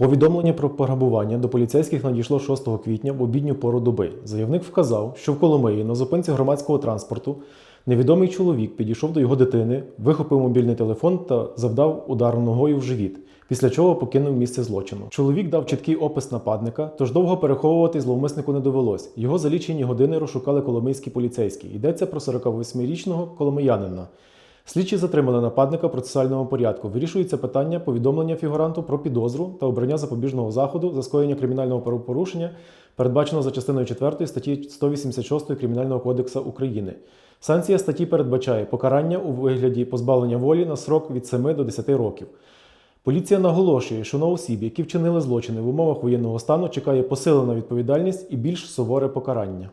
Повідомлення про пограбування до поліцейських надійшло 6 квітня в обідню пору доби. Заявник вказав, що в Коломиї на зупинці громадського транспорту невідомий чоловік підійшов до його дитини, вихопив мобільний телефон та завдав удар ногою в живіт, після чого покинув місце злочину. Чоловік дав чіткий опис нападника, тож довго переховувати зловмиснику не довелось. Його за лічені години розшукали коломийські поліцейські. Йдеться про 48-річного коломиянина. Слідчі затримали нападника в процесуальному порядку. Вирішується питання повідомлення фігуранту про підозру та обрання запобіжного заходу за скоєння кримінального правопорушення, передбаченого за частиною 4 статті 186 Кримінального кодексу України. Санкція статті передбачає покарання у вигляді позбавлення волі на срок від 7 до 10 років. Поліція наголошує, що на осіб, які вчинили злочини в умовах воєнного стану, чекає посилена відповідальність і більш суворе покарання.